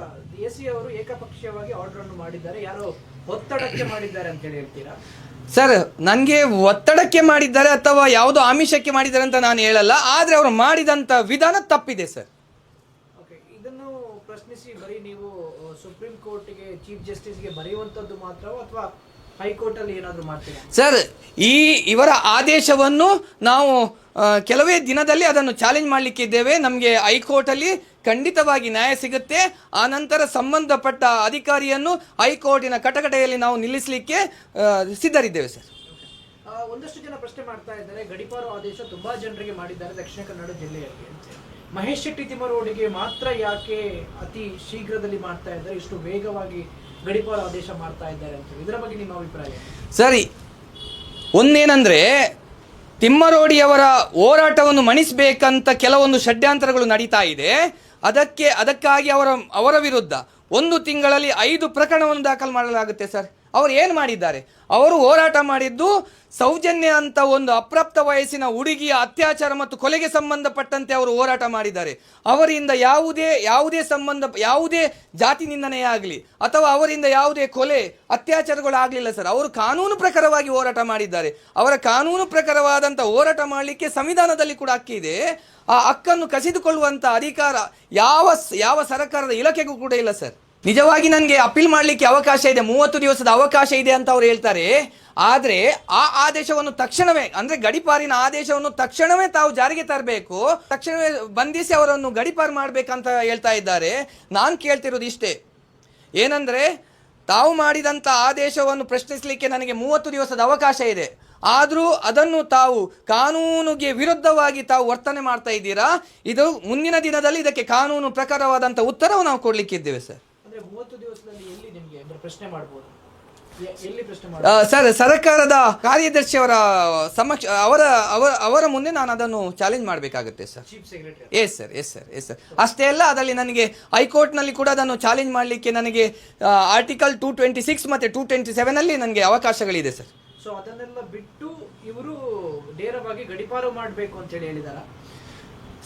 ಎ ಅವರು ಏಕಪಕ್ಷೀಯವಾಗಿ ಆರ್ಡರ್ ಮಾಡಿದ್ದಾರೆ. ಯಾರೋ ಒತ್ತಡಕ್ಕೆ ಮಾಡಿದ್ದಾರೆ ಅಂತ ಹೇಳಿ ಹೇಳ್ತೀರಾ? ಸರ್ ನನಗೆ ಒತ್ತಡಕ್ಕೆ ಮಾಡಿದ್ದಾರೆ ಅಥವಾ ಯಾವುದೋ ಆಮಿಷಕ್ಕೆ ಮಾಡಿದ್ದಾರೆ ಅಂತ ನಾನು ಹೇಳಲ್ಲ ಆದರೆ ಅವರು ಮಾಡಿದಂಥ ವಿಧಾನ ತಪ್ಪಿದೆ ಸರ್. ಓಕೆ ಇದನ್ನು ಪ್ರಶ್ನಿಸಿ ಬರೀ ನೀವು ಸುಪ್ರೀಂ ಕೋರ್ಟ್ಗೆ ಚೀಫ್ ಜಸ್ಟಿಸ್ಗೆ ಬರೆಯುವಂಥದ್ದು ಮಾತ್ರವೋ ಅಥವಾ ಹೈಕೋರ್ಟ್ ಅಲ್ಲಿ ಏನಾದರೂ ಮಾಡ್ತೀರಾ? ಸರ್ ಈ ಇವರ ಆದೇಶವನ್ನು ನಾವು ಕೆಲವೇ ದಿನದಲ್ಲಿ ಅದನ್ನು ಚಾಲೆಂಜ್ ಮಾಡಲಿಕ್ಕಿದ್ದೇವೆ ನಮಗೆ ಹೈಕೋರ್ಟಲ್ಲಿ ಖಂಡಿತವಾಗಿ ನ್ಯಾಯ ಸಿಗುತ್ತೆ. ಆ ನಂತರ ಸಂಬಂಧಪಟ್ಟ ಅಧಿಕಾರಿಯನ್ನು ಹೈಕೋರ್ಟಿನ ಕಟಕಟೆಯಲ್ಲಿ ನಾವು ನಿಲ್ಲಿಸಲಿಕ್ಕೆ ಸಿದ್ಧರಿದ್ದೇವೆ ಸರ್. ಒಂದಷ್ಟು ಜನ ಪ್ರಶ್ನೆ ಮಾಡ್ತಾ ಇದ್ದಾರೆ. ಗಡಿಪಾರು ಆದೇಶ ತುಂಬಾ ಜನರಿಗೆ ಮಾಡಿದ್ದಾರೆ ದಕ್ಷಿಣ ಕನ್ನಡ ಜಿಲ್ಲೆಯಲ್ಲಿ ಅಂತ. ಮಹೇಶ್ ಶೆಟ್ಟಿ ತಿಮ್ಮರೋಡಿಗೆ ಮಾತ್ರ ಯಾಕೆ ಅತಿ ಶೀಘ್ರದಲ್ಲಿ ಮಾಡ್ತಾ ಇದ್ದಾರೆ? ಇಷ್ಟು ವೇಗವಾಗಿ ಸರಿ, ಒಂದೇನೆಂದರೆ ತಿಮ್ಮರೋಡಿಯವರ ಹೋರಾಟವನ್ನು ಮಣಿಸಬೇಕಂತ ಕೆಲವೊಂದು ಷಡ್ಯಂತರಗಳು ನಡೀತಾ ಇದೆ. ಅದಕ್ಕೆ, ಅದಕ್ಕಾಗಿ ಅವರ ಅವರ ವಿರುದ್ಧ ಒಂದು ತಿಂಗಳಲ್ಲಿ ಐದು ಪ್ರಕರಣವನ್ನು ದಾಖಲು ಮಾಡಲಾಗುತ್ತೆ ಸರ್. ಅವರು ಏನು ಮಾಡಿದ್ದಾರೆ? ಅವರು ಹೋರಾಟ ಮಾಡಿದ್ದು ಸೌಜನ್ಯ ಅಂತ ಒಂದು ಅಪ್ರಾಪ್ತ ವಯಸ್ಸಿನ ಹುಡುಗಿಯ ಅತ್ಯಾಚಾರ ಮತ್ತು ಕೊಲೆಗೆ ಸಂಬಂಧಪಟ್ಟಂತೆ ಅವರು ಹೋರಾಟ ಮಾಡಿದ್ದಾರೆ. ಅವರಿಂದ ಯಾವುದೇ ಯಾವುದೇ ಸಂಬಂಧ, ಯಾವುದೇ ಜಾತಿ ನಿಂದನೆ ಆಗಲಿ ಅಥವಾ ಅವರಿಂದ ಯಾವುದೇ ಕೊಲೆ ಅತ್ಯಾಚಾರಗಳು ಆಗಲಿಲ್ಲ ಸರ್. ಅವರು ಕಾನೂನು ಪ್ರಕಾರವಾಗಿ ಹೋರಾಟ ಮಾಡಿದ್ದಾರೆ. ಅವರ ಕಾನೂನು ಪ್ರಕಾರವಾದಂಥ ಹೋರಾಟ ಮಾಡಲಿಕ್ಕೆ ಸಂವಿಧಾನದಲ್ಲಿ ಕೂಡ ಹಕ್ಕಿದೆ ಆ ಹಕ್ಕನ್ನು ಕಸಿದುಕೊಳ್ಳುವಂಥ ಅಧಿಕಾರ ಯಾವ ಯಾವ ಸರ್ಕಾರದ ಇಲಾಖೆಗೂ ಕೂಡ ಇಲ್ಲ ಸರ್. ನಿಜವಾಗಿ ನನಗೆ ಅಪೀಲ್ ಮಾಡಲಿಕ್ಕೆ ಅವಕಾಶ ಇದೆ, ಮೂವತ್ತು ದಿವಸದ ಅವಕಾಶ ಇದೆ ಅಂತ ಅವ್ರು ಹೇಳ್ತಾರೆ. ಆದರೆ ಆ ಆದೇಶವನ್ನು ತಕ್ಷಣವೇ, ಅಂದರೆ ಗಡಿಪಾರಿನ ಆದೇಶವನ್ನು ತಕ್ಷಣವೇ ತಾವು ಜಾರಿಗೆ ತರಬೇಕು, ತಕ್ಷಣವೇ ಬಂಧಿಸಿ ಅವರನ್ನು ಗಡಿಪಾರು ಮಾಡಬೇಕಂತ ಹೇಳ್ತಾ ಇದ್ದಾರೆ. ನಾನು ಕೇಳ್ತಿರೋದು ಇಷ್ಟೇ. ಏನಂದರೆ, ತಾವು ಮಾಡಿದಂಥ ಆದೇಶವನ್ನು ಪ್ರಶ್ನಿಸಲಿಕ್ಕೆ ನನಗೆ ಮೂವತ್ತು ದಿವಸದ ಅವಕಾಶ ಇದೆ. ಆದರೂ ಅದನ್ನು ತಾವು ಕಾನೂನಿಗೆ ವಿರುದ್ಧವಾಗಿ ತಾವು ವರ್ತನೆ ಮಾಡ್ತಾ ಇದ್ದೀರಾ? ಇದು ಮುಂದಿನ ದಿನದಲ್ಲಿ ಇದಕ್ಕೆ ಕಾನೂನು ಪ್ರಕಾರವಾದಂಥ ಉತ್ತರವು ನಾವು ಕೊಡಲಿಕ್ಕಿದ್ದೇವೆ, ಸರ್. ಅಂದ್ರೆ ಮೂವತ್ತು ದಿವಸದಲ್ಲಿ ಎಲ್ಲಿ ನಿಮಗೆ ಅಂದ್ರೆ ಪ್ರಶ್ನೆ ಮಾಡ್ಬೋದು? ಎಲ್ಲಿ ಪ್ರಶ್ನೆ ಆ, ಸರ್ ಸರ್ಕಾರದ ಕಾರ್ಯದರ್ಶಿಯವರ ಸಮಕ್ಷ ಅವರ ಅವರ ಅವರ ಮುಂದೆ ನಾನು ಅದನ್ನು ಚಾಲೆಂಜ್ ಮಾಡಬೇಕಾಗುತ್ತೆ sir. Chief secretary S sir S sir S sir ಅಷ್ಟೇ ಅಲ್ಲ ಅದರಲ್ಲಿ ನನಗೆ ಹೈಕೋರ್ಟ್ನಲ್ಲಿ ಕೂಡ ಅದನ್ನು ಚಾಲೆಂಜ್ ಮಾಡಲಿಕ್ಕೆ ನನಗೆ ಆರ್ಟಿಕಲ್ ಟೂ ಟ್ವೆಂಟಿ ಸಿಕ್ಸ್ ಮತ್ತು ಟೂ ಟ್ವೆಂಟಿ ಸೆವೆನಲ್ಲಿ ನನಗೆ ಅವಕಾಶಗಳಿದೆ ಸರ್. ಸೊ ಅದನ್ನೆಲ್ಲ ಬಿಟ್ಟು ಇವರು ನೇರವಾಗಿ ಗಡಿಪಾರು ಮಾಡಬೇಕು ಅಂತ ಹೇಳಿ ಹೇಳಿದಾರ?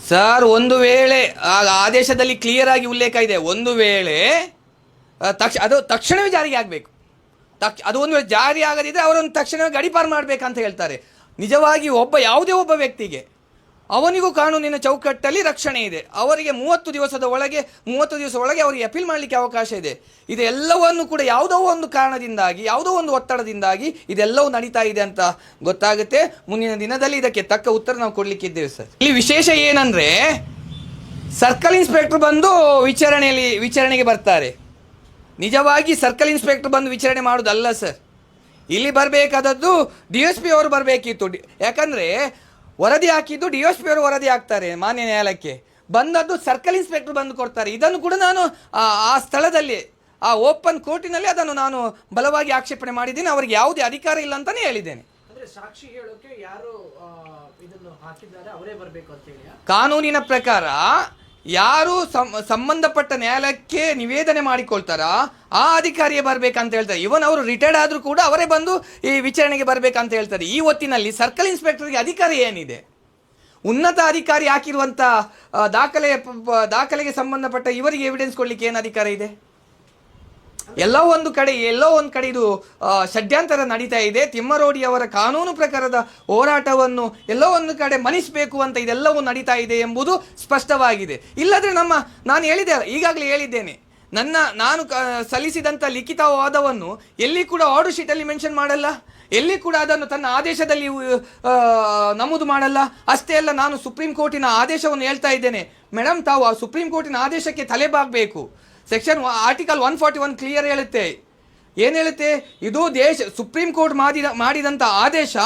ಸರ್ ಒಂದು ವೇಳೆ ಆ ಆದೇಶದಲ್ಲಿ ಕ್ಲಿಯರ್ ಆಗಿ ಉಲ್ಲೇಖ ಇದೆ. ಒಂದು ವೇಳೆ ತಕ್ಷ, ಅದು ತಕ್ಷಣವೇ ಜಾರಿಗೆ ಆಗಬೇಕು. ತಕ್ಷ, ಅದು ಒಂದು ವೇಳೆ ಜಾರಿ ಆಗದಿದ್ದರೆ ಅವರನ್ನು ತಕ್ಷಣವೇ ಗಡಿಪಾರು ಮಾಡಬೇಕಂತ ಹೇಳ್ತಾರೆ. ನಿಜವಾಗಿ ಒಬ್ಬ, ಯಾವುದೇ ಒಬ್ಬ ವ್ಯಕ್ತಿಗೆ ಅವನಿಗೂ ಕಾನೂನಿನ ಚೌಕಟ್ಟಲ್ಲಿ ರಕ್ಷಣೆ ಇದೆ. ಅವರಿಗೆ ಮೂವತ್ತು ದಿವಸದ ಒಳಗೆ, ಮೂವತ್ತು ದಿವಸ ಒಳಗೆ ಅವರಿಗೆ ಅಪೀಲ್ ಮಾಡಲಿಕ್ಕೆ ಅವಕಾಶ ಇದೆ. ಇದೆಲ್ಲವನ್ನು ಕೂಡ ಯಾವುದೋ ಒಂದು ಕಾರಣದಿಂದಾಗಿ, ಯಾವುದೋ ಒಂದು ಒತ್ತಡದಿಂದಾಗಿ ಇದೆಲ್ಲವೂ ನಡೀತಾ ಇದೆ ಅಂತ ಗೊತ್ತಾಗುತ್ತೆ. ಮುಂದಿನ ದಿನದಲ್ಲಿ ಇದಕ್ಕೆ ತಕ್ಕ ಉತ್ತರ ನಾವು ಕೊಡಲಿಕ್ಕಿದ್ದೇವೆ ಸರ್. ಇಲ್ಲಿ ವಿಶೇಷ ಏನಂದರೆ ಸರ್ಕಲ್ ಇನ್ಸ್ಪೆಕ್ಟರ್ ಬಂದು ವಿಚಾರಣೆಯಲ್ಲಿ, ವಿಚಾರಣೆಗೆ ಬರ್ತಾರೆ. ನಿಜವಾಗಿ ಸರ್ಕಲ್ ಇನ್ಸ್ಪೆಕ್ಟರ್ ಬಂದು ವಿಚಾರಣೆ ಮಾಡೋದಲ್ಲ ಸರ್. ಇಲ್ಲಿ ಬರಬೇಕಾದದ್ದು ಡಿ ಎಸ್ ಪಿ ಅವರು ಬರಬೇಕಿತ್ತು. ಡಿ- ಯಾಕಂದ್ರೆ ವರದಿ ಹಾಕಿದ್ದು ಡಿ ಎಸ್ ಪಿ ಅವರು ವರದಿ ಹಾಕ್ತಾರೆ ಮಾನ್ಯ ನ್ಯಾಯಾಲಯಕ್ಕೆ. ಬಂದದ್ದು ಸರ್ಕಲ್ ಇನ್ಸ್ಪೆಕ್ಟರ್ ಬಂದು ಕೊಡ್ತಾರೆ. ಇದನ್ನು ಕೂಡ ನಾನು ಆ ಸ್ಥಳದಲ್ಲಿ ಆ ಓಪನ್ ಕೋರ್ಟಿನಲ್ಲಿ ಅದನ್ನು ನಾನು ಬಲವಾಗಿ ಆಕ್ಷೇಪಣೆ ಮಾಡಿದ್ದೀನಿ. ಅವರಿಗೆ ಯಾವುದೇ ಅಧಿಕಾರ ಇಲ್ಲ ಅಂತಲೇ ಹೇಳಿದ್ದೇನೆ. ಸಾಕ್ಷಿ ಹೇಳೋಕೆ ಯಾರು ಇದನ್ನು ಹಾಕಿದ್ದಾರೆ ಅವರೇ ಬರಬೇಕು ಅಂತ ಹೇಳಿ ಕಾನೂನಿನ ಪ್ರಕಾರ ಯಾರು ಸಂಬಂಧಪಟ್ಟ ನ್ಯಾಯಾಲಯಕ್ಕೆ ನಿವೇದನೆ ಮಾಡಿಕೊಳ್ತಾರ, ಆ ಅಧಿಕಾರಿಯೇ ಬರ್ಬೇಕಂತ ಹೇಳ್ತಾರೆ. ಇವನ್ ಅವರು ರಿಟೈರ್ಡ್ ಆದ್ರೂ ಕೂಡ ಅವರೇ ಬಂದು ಈ ವಿಚಾರಣೆಗೆ ಬರ್ಬೇಕಂತ ಹೇಳ್ತಾರೆ. ಈ ಹೊತ್ತಿನಲ್ಲಿ ಸರ್ಕಲ್ ಇನ್ಸ್ಪೆಕ್ಟರ್ಗೆ ಅಧಿಕಾರ ಏನಿದೆ? ಉನ್ನತ ಅಧಿಕಾರಿ ಹಾಕಿರುವಂಥ ದಾಖಲೆ ದಾಖಲೆಗೆ ಸಂಬಂಧಪಟ್ಟ ಇವರಿಗೆ ಎವಿಡೆನ್ಸ್ ಕೊಡ್ಲಿಕ್ಕೆ ಏನು ಅಧಿಕಾರ ಇದೆ? ಎಲ್ಲೋ ಒಂದು ಕಡೆ, ಎಲ್ಲೋ ಒಂದು ಕಡೆ ಇದು ಷಡ್ಯಾಂತರ ನಡೀತಾ ಇದೆ. ತಿಮ್ಮರೋಡಿ ಅವರ ಕಾನೂನು ಪ್ರಕಾರದ ಹೋರಾಟವನ್ನು ಎಲ್ಲೋ ಒಂದು ಕಡೆ ಮನಿಸಬೇಕು ಅಂತ ಇದೆಲ್ಲವೂ ನಡೀತಾ ಇದೆ ಎಂಬುದು ಸ್ಪಷ್ಟವಾಗಿದೆ. ಇಲ್ಲದ್ರೆ ನಮ್ಮ, ನಾನು ಹೇಳಿದೆ ಈಗಾಗಲೇ ಹೇಳಿದ್ದೇನೆ. ನನ್ನ, ನಾನು ಸಲ್ಲಿಸಿದಂಥ ಲಿಖಿತ ವಾದವನ್ನು ಎಲ್ಲಿ ಕೂಡ ಆರ್ಡರ್ ಶೀಟಲ್ಲಿ ಮೆನ್ಷನ್ ಮಾಡಲ್ಲ. ಎಲ್ಲಿ ಕೂಡ ಅದನ್ನು ತನ್ನ ಆದೇಶದಲ್ಲಿ ನಮೂದು ಮಾಡಲ್ಲ. ಅಷ್ಟೇ ಅಲ್ಲ, ನಾನು ಸುಪ್ರೀಂ ಕೋರ್ಟಿನ ಆದೇಶವನ್ನು ಹೇಳ್ತಾ ಇದ್ದೇನೆ. ಮೇಡಮ್, ತಾವು ಆ ಸುಪ್ರೀಂ ಕೋರ್ಟಿನ ಆದೇಶಕ್ಕೆ ತಲೆಬಾಗಬೇಕು section article one forty one clear ಹೇಳುತ್ತೆ. ಏನು ಹೇಳುತ್ತೆ? ಇದು ದೇಶ ಸುಪ್ರೀಂ ಕೋರ್ಟ್ ಮಾಡಿದ ಮಾಡಿದಂಥ ಆದೇಶ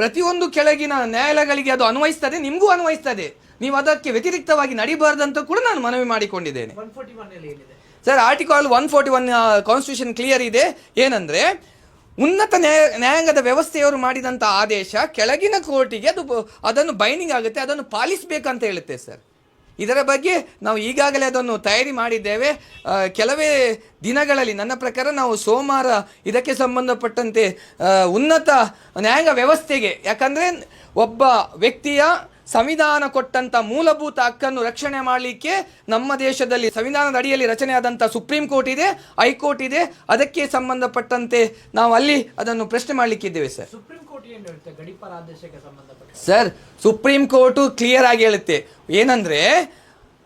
ಪ್ರತಿಯೊಂದು ಕೆಳಗಿನ ನ್ಯಾಯಾಲಯಗಳಿಗೆ ಅದು ಅನ್ವಯಿಸ್ತದೆ ನಿಮಗೂ ಅನ್ವಯಿಸ್ತದೆ. ನೀವು ಅದಕ್ಕೆ ವ್ಯತಿರಿಕ್ತವಾಗಿ ನಡಿಬಾರ್ದಂತ ಕೂಡ ನಾನು ಮನವಿ ಮಾಡಿಕೊಂಡಿದ್ದೇನೆ. Sir article one forty one constitution clear ಇದೆ. ಏನಂದ್ರೆ ಉನ್ನತ ನ್ಯಾಯ ನ್ಯಾಯಾಂಗದ ವ್ಯವಸ್ಥೆಯವರು ಮಾಡಿದಂಥ ಆದೇಶ ಕೆಳಗಿನ ಕೋರ್ಟಿಗೆ ಅದು ಅದನ್ನು ಬೈಂಡಿಂಗ್ ಆಗುತ್ತೆ ಅದನ್ನು ಪಾಲಿಸಬೇಕಂತ ಹೇಳುತ್ತೆ ಸರ್. ಇದರ ಬಗ್ಗೆ ನಾವು ಈಗಾಗಲೇ ಅದನ್ನು ತಯಾರಿ ಮಾಡಿದ್ದೇವೆ. ಕೆಲವೇ ದಿನಗಳಲ್ಲಿ ನನ್ನ ಪ್ರಕಾರ ನಾವು ಸೋಮವಾರ ಇದಕ್ಕೆ ಸಂಬಂಧಪಟ್ಟಂತೆ ಉನ್ನತ ನ್ಯಾಯಾಂಗ ವ್ಯವಸ್ಥೆಗೆ, ಯಾಕಂದರೆ ಒಬ್ಬ ವ್ಯಕ್ತಿಯ ಸಂವಿಧಾನ ಕೊಟ್ಟಂಥ ಮೂಲಭೂತ ಹಕ್ಕನ್ನು ರಕ್ಷಣೆ ಮಾಡಲಿಕ್ಕೆ ನಮ್ಮ ದೇಶದಲ್ಲಿ ಸಂವಿಧಾನದ ಅಡಿಯಲ್ಲಿ ರಚನೆಯಾದಂಥ ಸುಪ್ರೀಂ ಕೋರ್ಟ್ ಇದೆ, ಹೈಕೋರ್ಟ್ ಇದೆ. ಅದಕ್ಕೆ ಸಂಬಂಧಪಟ್ಟಂತೆ ನಾವು ಅಲ್ಲಿ ಅದನ್ನು ಪ್ರಶ್ನೆ ಮಾಡಲಿಕ್ಕಿದ್ದೇವೆ ಸರ್. ಸುಪ್ರೀಂ ಕೋರ್ಟ್ ಏನು ಹೇಳುತ್ತೆ ಗಡಿಪಾರ ಆದೇಶಕ್ಕೆ ಸಂಬಂಧಪಟ್ಟ ಸರ್, ಸುಪ್ರೀಂ ಕೋರ್ಟು ಕ್ಲಿಯರ್ ಆಗಿ ಹೇಳುತ್ತೆ. ಏನಂದ್ರೆ,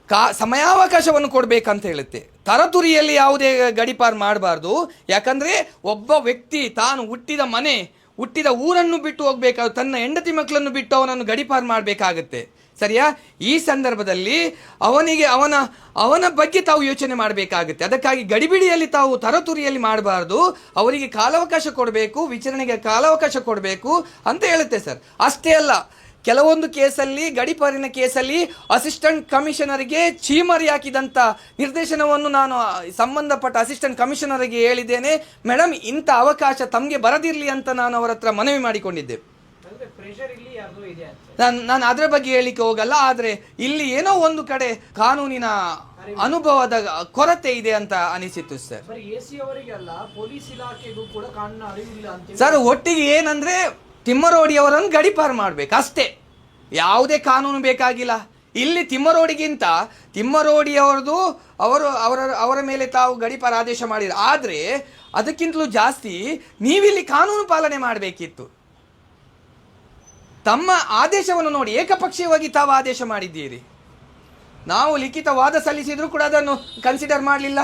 ಕಾ, ಸಮಯಾವಕಾಶವನ್ನು ಕೊಡಬೇಕಂತ ಹೇಳುತ್ತೆ. ತರತುರಿಯಲ್ಲಿ ಯಾವುದೇ ಗಡಿಪಾರ್ ಮಾಡಬಾರ್ದು. ಯಾಕಂದ್ರೆ, ಒಬ್ಬ ವ್ಯಕ್ತಿ ತಾನು ಹುಟ್ಟಿದ ಮನೆ, ಹುಟ್ಟಿದ ಊರನ್ನು ಬಿಟ್ಟು ಹೋಗ್ಬೇಕಾದ್ರೆ ತನ್ನ ಹೆಂಡತಿ ಮಕ್ಕಳನ್ನು ಬಿಟ್ಟು ಅವನನ್ನು ಗಡಿಪಾರ್ ಮಾಡಬೇಕಾಗತ್ತೆ. ಸರಿಯಾ? ಈ ಸಂದರ್ಭದಲ್ಲಿ ಅವನಿಗೆ ಅವನ ಅವನ ಬಗ್ಗೆ ತಾವು ಯೋಚನೆ ಮಾಡಬೇಕಾಗುತ್ತೆ. ಅದಕ್ಕಾಗಿ ಗಡಿಬಿಡಿಯಲ್ಲಿ ತಾವು ತರತುರಿಯಲ್ಲಿ ಮಾಡಬಾರ್ದು. ಅವರಿಗೆ ಕಾಲಾವಕಾಶ ಕೊಡಬೇಕು, ವಿಚಾರಣೆಗೆ ಕಾಲಾವಕಾಶ ಕೊಡಬೇಕು ಅಂತ ಹೇಳುತ್ತೆ ಸರ್. ಅಷ್ಟೇ ಅಲ್ಲ, ಕೆಲವೊಂದು ಕೇಸಲ್ಲಿ, ಗಡಿಪಾರಿನ ಕೇಸಲ್ಲಿ ಅಸಿಸ್ಟೆಂಟ್ ಕಮಿಷನರ್ಗೆ ಚೀಮರಿ ಹಾಕಿದಂಥ ನಿರ್ದೇಶನವನ್ನು ನಾನು ಸಂಬಂಧಪಟ್ಟ ಅಸಿಸ್ಟೆಂಟ್ ಕಮಿಷನರ್ಗೆ ಹೇಳಿದ್ದೇನೆ. ಮೇಡಮ್ ಇಂಥ ಅವಕಾಶ ತಮಗೆ ಬರದಿರಲಿ ಅಂತ ನಾನು ಅವರ ಹತ್ರ ಮನವಿ ಮಾಡಿಕೊಂಡಿದ್ದೆ. ನಾನು ನಾನು ಅದರ ಬಗ್ಗೆ ಹೇಳಲಿಕ್ಕೆ ಹೋಗಲ್ಲ ಆದರೆ ಇಲ್ಲಿ ಏನೋ ಒಂದು ಕಡೆ ಕಾನೂನಿನ ಅನುಭವದ ಕೊರತೆ ಇದೆ ಅಂತ ಅನಿಸಿತ್ತು ಸರ್. ಸರ್ ಒಟ್ಟಿಗೆ ಏನಂದ್ರೆ ತಿಮ್ಮರೋಡಿ ಅವರನ್ನು ಗಡಿಪಾರು ಮಾಡ್ಬೇಕು ಅಷ್ಟೇ. ಯಾವುದೇ ಕಾನೂನು ಬೇಕಾಗಿಲ್ಲ. ಇಲ್ಲಿ ತಿಮ್ಮರೋಡಿಗಿಂತ ತಿಮ್ಮರೋಡಿ ಅವರದು ಅವರು ಅವರ ಅವರ ಮೇಲೆ ತಾವು ಗಡಿಪಾರ ಆದೇಶ ಮಾಡಿದ್ರು. ಆದರೆ ಅದಕ್ಕಿಂತಲೂ ಜಾಸ್ತಿ ನೀವಿಲ್ಲಿ ಕಾನೂನು ಪಾಲನೆ ಮಾಡಬೇಕಿತ್ತು. ತಮ್ಮ ಆದೇಶವನ್ನು ನೋಡಿ ಏಕಪಕ್ಷೀಯವಾಗಿ ತಾವು ಆದೇಶ ಮಾಡಿದ್ದೀರಿ. ನಾವು ಲಿಖಿತ ವಾದ ಸಲ್ಲಿಸಿದ್ರು ಕೂಡ ಅದನ್ನು ಕನ್ಸಿಡರ್ ಮಾಡಲಿಲ್ಲ.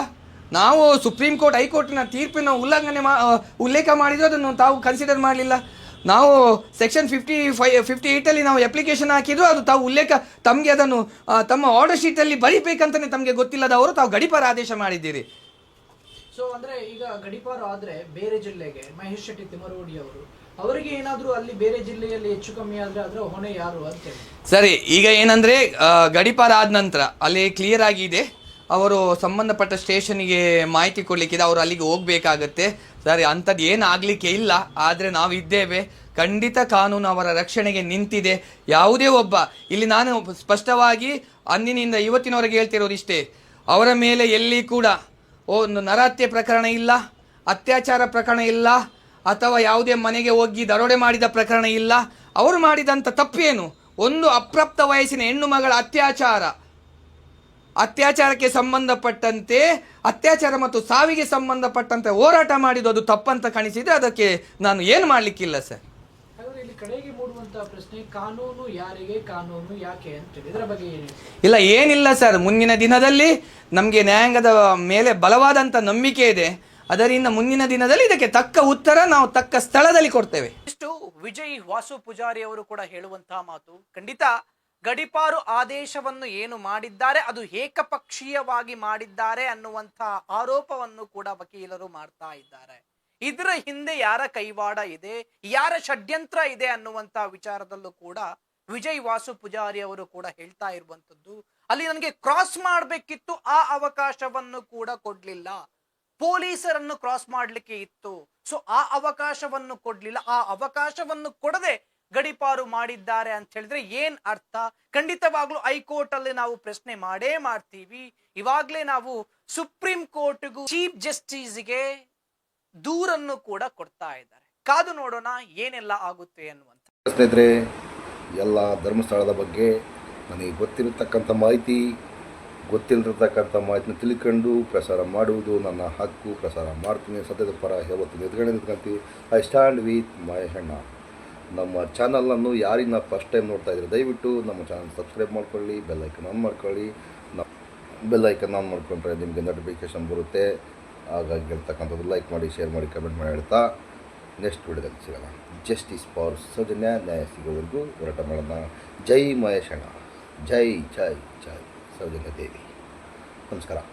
ನಾವು ಸುಪ್ರೀಂ ಕೋರ್ಟ್ ಹೈಕೋರ್ಟ್ನ ತೀರ್ಪಿನ ಉಲ್ಲಂಘನೆ ಮಾ ಉಲ್ಲೇಖ ಮಾಡಿದ್ರು ಅದನ್ನು ತಾವು ಕನ್ಸಿಡರ್ ಮಾಡಲಿಲ್ಲ. ನಾವು ಸೆಕ್ಷನ್ ಫಿಫ್ಟಿ ಫೈ ಫಿಫ್ಟಿ ಏಯ್ಟಲ್ಲಿ ನಾವು ಅಪ್ಲಿಕೇಶನ್ ಹಾಕಿದ್ರು ಅದು ತಾವು ಉಲ್ಲೇಖ, ತಮಗೆ ಅದನ್ನು ತಮ್ಮ ಆರ್ಡರ್ ಶೀಟಲ್ಲಿ ಬರೀಬೇಕಂತಲೇ ತಮಗೆ ಗೊತ್ತಿಲ್ಲದವರು ತಾವು ಗಡಿಪಾರ ಆದೇಶ ಮಾಡಿದ್ದೀರಿ. ಸೊ ಅಂದರೆ ಈಗ ಗಡಿಪಾರ ಆದರೆ ಬೇರೆ ಜಿಲ್ಲೆಗೆ, ಮಹೇಶ್ ಶೆಟ್ಟಿ ತಿಮರೋಡಿ ಅವರು ಅವರಿಗೆ ಏನಾದರೂ ಅಲ್ಲಿ ಬೇರೆ ಜಿಲ್ಲೆಯಲ್ಲಿ ಹೆಚ್ಚು ಕಮ್ಮಿ ಆದ್ರೆ ಅದರ ಹೊಣೆ ಯಾರು ಅಂತ ಸರಿ, ಈಗ ಏನಂದ್ರೆ ಗಡಿಪಾರ ಆದ ನಂತರ ಅಲ್ಲಿ ಕ್ಲಿಯರ್ ಆಗಿದೆ ಅವರು ಸಂಬಂಧಪಟ್ಟ ಸ್ಟೇಷನ್ಗೆ ಮಾಹಿತಿ ಕೊಡ್ಲಿಕ್ಕಿದೆ, ಅವರು ಅಲ್ಲಿಗೆ ಹೋಗ್ಬೇಕಾಗತ್ತೆ. ಸರಿ, ಅಂಥದ್ದು ಏನು ಆಗಲಿಕ್ಕೆ ಇಲ್ಲ, ಆದರೆ ನಾವು ಇದ್ದೇವೆ. ಖಂಡಿತ ಕಾನೂನು ಅವರ ರಕ್ಷಣೆಗೆ ನಿಂತಿದೆ. ಯಾವುದೇ ಒಬ್ಬ, ಇಲ್ಲಿ ನಾನು ಸ್ಪಷ್ಟವಾಗಿ ಅಂದಿನಿಂದ ಇವತ್ತಿನವರೆಗೆ ಹೇಳ್ತಿರೋದು ಇಷ್ಟೇ. ಅವರ ಮೇಲೆ ಎಲ್ಲಿ ಕೂಡ ಒಂದು ನರಹತ್ಯೆ ಪ್ರಕರಣ ಇಲ್ಲ, ಅತ್ಯಾಚಾರ ಪ್ರಕರಣ ಇಲ್ಲ ಅಥವಾ ಯಾವುದೇ ಮನೆಗೆ ಹೋಗಿ ದರೋಡೆ ಮಾಡಿದ ಪ್ರಕರಣ ಇಲ್ಲ ಅವರು ಮಾಡಿದಂಥ ತಪ್ಪೇನು? ಒಂದು ಅಪ್ರಾಪ್ತ ವಯಸ್ಸಿನ ಹೆಣ್ಣು ಮಗಳ ಅತ್ಯಾಚಾರ. ಅತ್ಯಾಚಾರಕ್ಕೆ ಸಂಬಂಧಪಟ್ಟಂತೆ ಅತ್ಯಾಚಾರ ಮತ್ತು ಸಾವಿಗೆ ಸಂಬಂಧಪಟ್ಟಂತೆ ಹೋರಾಟ ಮಾಡಿದ್ದು ಅದು ತಪ್ಪಂತ ಕಾಣಿಸಿದ್ರೆ ಅದಕ್ಕೆ ನಾನು ಏನು ಮಾಡಲಿಕ್ಕಿಲ್ಲ ಸರ್. ಕಡೆಗೆ ಮೂಡುವಂತಹ ಪ್ರಶ್ನೆ ಕಾನೂನು ಯಾರಿಗೆ ಕಾನೂನು ಯಾಕೆ ಇದರ ಬಗ್ಗೆ ಇಲ್ಲ ಏನಿಲ್ಲ ಸರ್. ಮುಂದಿನ ದಿನದಲ್ಲಿ ನಮಗೆ ನ್ಯಾಯಾಂಗದ ಮೇಲೆ ಬಲವಾದಂಥ ನಂಬಿಕೆ ಇದೆ. ಅದರಿಂದ ಮುಂದಿನ ದಿನದಲ್ಲಿ ಇದಕ್ಕೆ ತಕ್ಕ ಉತ್ತರ ನಾವು ತಕ್ಕ ಸ್ಥಳದಲ್ಲಿ ಕೊಡ್ತೇವೆ. ಇಷ್ಟು ವಿಜಯ್ ವಾಸು ಪೂಜಾರಿ ಅವರು ಕೂಡ ಹೇಳುವಂತಹ ಮಾತು. ಖಂಡಿತ ಗಡಿಪಾರು ಆದೇಶವನ್ನು ಏನು ಮಾಡಿದ್ದಾರೆ, ಅದು ಏಕಪಕ್ಷೀಯವಾಗಿ ಮಾಡಿದ್ದಾರೆ ಅನ್ನುವಂತಹ ಆರೋಪವನ್ನು ಕೂಡ ವಕೀಲರು ಮಾಡ್ತಾ ಇದ್ದಾರೆ. ಇದರ ಹಿಂದೆ ಯಾರ ಕೈವಾಡ ಇದೆ, ಯಾರ ಷಡ್ಯಂತ್ರ ಇದೆ ಅನ್ನುವಂತಹ ವಿಚಾರದಲ್ಲೂ ಕೂಡ ವಿಜಯ್ ವಾಸು ಪೂಜಾರಿ ಅವರು ಕೂಡ ಹೇಳ್ತಾ ಇರುವಂತದ್ದು ಅಲ್ಲಿ ನನಗೆ ಕ್ರಾಸ್ ಮಾಡಬೇಕಿತ್ತು, ಆ ಅವಕಾಶವನ್ನು ಕೂಡ ಕೊಡ್ಲಿಲ್ಲ. ಪೊಲೀಸರನ್ನು ಕ್ರಾಸ್ ಮಾಡಲಿಕ್ಕೆ ಇತ್ತು. ಸೊ ಆ ಅವಕಾಶವನ್ನು ಕೊಡ್ಲಿಲ್ಲ. ಆ ಅವಕಾಶವನ್ನು ಕೊಡದೆ ಗಡಿಪಾರು ಮಾಡಿದ್ದಾರೆ ಅಂತ ಹೇಳಿದ್ರೆ ಏನ್ ಅರ್ಥ? ಖಂಡಿತವಾಗ್ಲೂ ಹೈಕೋರ್ಟ್ ಅಲ್ಲಿ ನಾವು ಪ್ರಶ್ನೆ ಮಾಡೇ ಮಾಡ್ತೀವಿ. ಇವಾಗ್ಲೇ ನಾವು ಸುಪ್ರೀಂ ಕೋರ್ಟ್ಗೂ ಚೀಫ್ ಜಸ್ಟಿಸ್ಗೆ ದೂರನ್ನು ಕೂಡ ಕೊಡ್ತಾ ಇದ್ದಾರೆ. ಕಾದು ನೋಡೋಣ ಏನೆಲ್ಲ ಆಗುತ್ತೆ ಅನ್ನುವಂತ ಸ್ನೇಹಿತರೆ, ಎಲ್ಲ ಧರ್ಮಸ್ಥಳದ ಬಗ್ಗೆ ನನಗೆ ಗೊತ್ತಿರತಕ್ಕಂಥ ಮಾಹಿತಿ ಗೊತ್ತಿಲ್ಲದಿರ್ತಕ್ಕಂಥ ಮಾಹಿತಿನ ತಿಳ್ಕೊಂಡು ಪ್ರಸಾರ ಮಾಡುವುದು ನನ್ನ ಹಕ್ಕು. ಪ್ರಸಾರ ಮಾಡ್ತೀನಿ. ಸತ್ಯದ ಪರ ಯಾವತ್ತು ಎದುರುಗಡೆ ನಿಂತ್ಕೊಂತೀವಿ. ಐ ಸ್ಟ್ಯಾಂಡ್ ವಿತ್ ಮಹೇಶಣ್ಣ ನಮ್ಮ ಚಾನಲನ್ನು ಯಾರಿನ ಫಸ್ಟ್ ಟೈಮ್ ನೋಡ್ತಾ ಇದ್ದೀರಿ ದಯವಿಟ್ಟು ನಮ್ಮ ಚಾನಲ್ ಸಬ್ಸ್ಕ್ರೈಬ್ ಮಾಡ್ಕೊಳ್ಳಿ ಬೆಲ್ಲೈಕನ್ ಆನ್ ಮಾಡ್ಕೊಳ್ಳಿ. ನ ಬೆಲ್ ಐಕನ್ ಆನ್ ಮಾಡ್ಕೊಂಡ್ರೆ ನಿಮಗೆ ನೋಟಿಫಿಕೇಷನ್ ಬರುತ್ತೆ. ಹಾಗಾಗಿ ಹೇಳ್ತಕ್ಕಂಥದ್ದು ಲೈಕ್ ಮಾಡಿ ಶೇರ್ ಮಾಡಿ ಕಮೆಂಟ್ ಮಾಡಿ ಹೇಳ್ತಾ ನೆಕ್ಸ್ಟ್ ವಿಡಿಯೋದಲ್ಲಿ ಸಿಗೋಣ. ಜಸ್ಟಿಸ್ ಫಾರ್ ಸೌಜನ್ಯ ನ್ಯಾಯ ಸಿಗೋವರೆಗೂ ಹೋರಾಟ ಮಾಡೋಣ. ಜೈ ಮಹೇಶಣ್ಣ. ಜೈ ಜೈ ಜೈ. സൗജന്യ ദേവി നമസ്കാരം